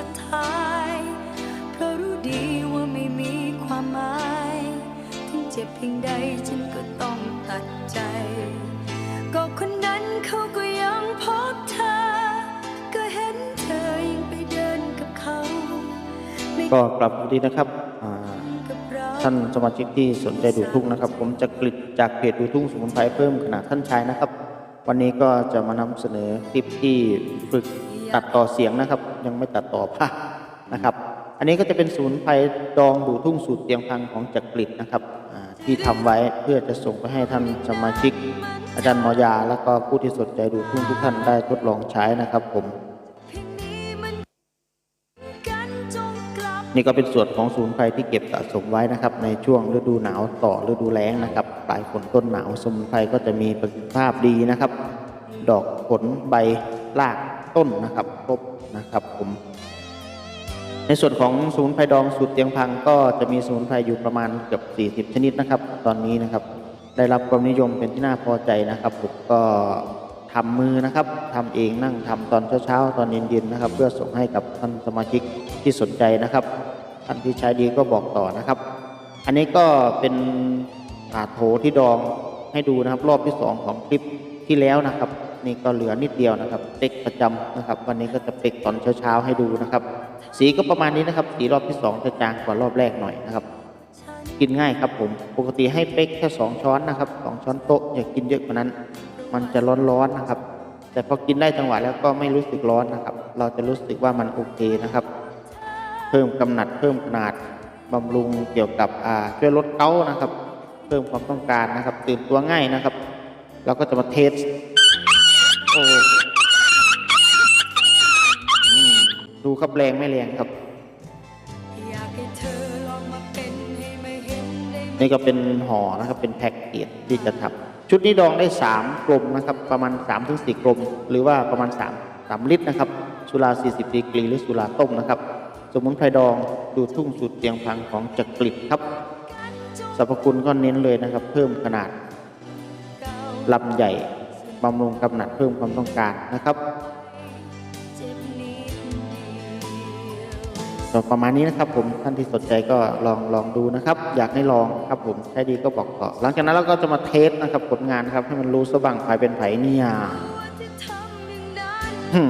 สุทาย เพราะรู้ดีว่าไม่มีความหมาย ถึงเจ็บเพียงใดฉันก็ต้องตัดใจ ก็คนนั้นเขาก็ยังพบเธอ ก็เห็นเธอยังไปเดินกับเขาไม่ก็กลับดีนะครับท่านสมาชิกที่สนใจดูทุ่งนะครับ ผมจะกลิดจากเพจดูทุ่งสมุนไพรเพิ่มขนาดท่านชายนะครับ วันนี้ก็จะมานำเสนอคลิปที่ฝึก ตัดต่อเสียงนะครับ ยังไม่ตัดต่อภาพนะครับ อันนี้ก็จะเป็นสมุนไพรดองดูทุ่งสูตรเตียงพังของจักริดนะครับที่ทำไว้เพื่อจะส่งไปให้ท่านสมาชิก อาจารย์หมอยา แล้วก็ผู้ที่สนใจดูทุ่งทุกท่านได้ทดลองใช้นะครับผมนี่ก็เป็นส่วนของศูนย์ไพรที่เก็บสะสมไว้นะครับ ในช่วงฤดูหนาวต่อฤดูแล้งนะครับปลายฝนต้นหนาวสมุนไพรก็จะมีประสิทธิภาพดีนะครับ ดอกผลใบราก ต้นนะครับครบนะครับผม ในส่วนของสมุนไพรดองสูตรเตียงพังก็จะมีสมุนไพรอยู่ประมาณเกือบ40 ชนิดนะครับ ตอนนี้นะครับ ได้รับความนิยมเป็นที่น่าพอใจนะครับผมก็ทำมือนะครับทำเองนั่งทำตอนเช้าๆตอนเย็นๆนะครับ เพื่อส่งให้กับท่านสมาชิกที่สนใจนะครับท่านที่ใช้ดีก็บอกต่อนะครับ อันนี้ก็เป็นอาโถที่ดองให้ดูนะครับ รอบที่สองของคลิปที่แล้วนะครับ นี่ก็เหลือนิดเดียวนะครับเป๊กประจำนะครับ วันนี้ก็จะเป๊กตอนเช้าๆให้ดูนะครับ สีก็ประมาณนี้นะครับ สีรอบที่สองจะจางกว่ารอบแรกหน่อยนะครับ กินง่ายครับผมปกติให้เป๊กแค่สองช้อนนะครับสองช้อนโต๊ะอย่ากินเยอะกว่านั้น มันจะร้อนๆนะครับ แต่พอกินได้จังหวะแล้วก็ไม่รู้สึกร้อนนะครับ เราจะรู้สึกว่ามันโอเคนะครับ เพิ่มกำหนัดเพิ่มขนาดบำรุงเกี่ยวกับอ่าช่วยลดเกานะครับ เพิ่มความต้องการนะครับ ตื่นตัวง่ายนะครับ เราก็จะมาเทส โอ้อืมดูครับแรงไม่แรงครับ นี่ก็เป็นห่อนะครับ เป็นแพ็กเกจที่จะทำชุดนี้ดองได้ 3 กลมนะครับ ประมาณ3-4ถึง4กลม หรือว่าประมาณ 3 3 ลิตรนะครับ สุรา 40 ดีกรีหรือสุราต้มนะครับ สมุนไพรดองดูทุ่งสุดเตียงพังของจักริดครับสรรพคุณก็เน้นเลยนะครับ เพิ่มขนาดลำใหญ่ บำรุงกำหนัดเพิ่มความต้องการนะครับจบนิดเดียวก็ประมาณนี้นะครับผมท่านที่สนใจก็ลองลองดูนะครับ อยากให้ลองครับผมใช้ดีก็บอกต่อหลังจากนั้นเราก็จะมาเทสนะครับผลงานครับให้มันรู้สว่างภายเป็นไผเนี่ย